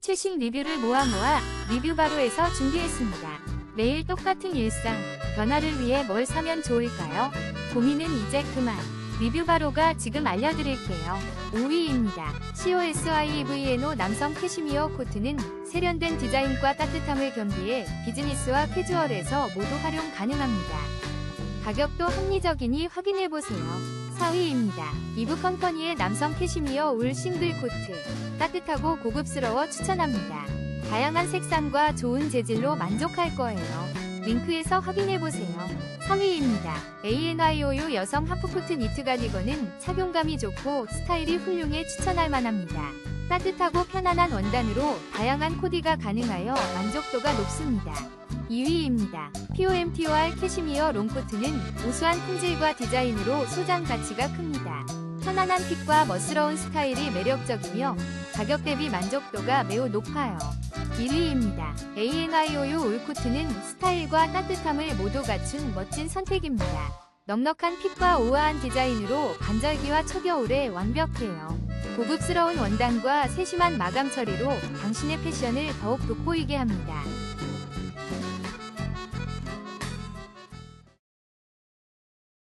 최신 리뷰를 모아 모아 리뷰바로에서 준비했습니다. 매일 똑같은 일상, 변화를 위해 뭘 사면 좋을까요? 고민은 이제 그만. 리뷰바로가 지금 알려드릴게요. 5위입니다. COSIEVNO 남성 캐시미어 코트는 세련된 디자인과 따뜻함을 겸비해 비즈니스와 캐주얼에서 모두 활용 가능합니다. 가격도 합리적이니 확인해보세요. 4위입니다. 이브 컴퍼니의 남성 캐시미어 울 싱글 코트. 따뜻하고 고급스러워 추천합니다. 다양한 색상과 좋은 재질로 만족할 거예요. 링크에서 확인해보세요. 3위입니다. ANIOU 여성 하프코트 니트 가디건은 착용감이 좋고 스타일이 훌륭해 추천할 만합니다. 따뜻하고 편안한 원단으로 다양한 코디가 가능하여 만족도가 높습니다. 2위입니다. POMTOR 캐시미어 롱코트는 우수한 품질과 디자인으로 소장 가치가 큽니다. 편안한 핏과 멋스러운 스타일이 매력적이며 가격 대비 만족도가 매우 높아요. 1위입니다. ANIOU 울코트는 스타일과 따뜻함을 모두 갖춘 멋진 선택입니다. 넉넉한 핏과 우아한 디자인으로 반절기와 초겨울에 완벽해요. 고급스러운 원단과 세심한 마감 처리로 당신의 패션을 더욱 돋보이게 합니다.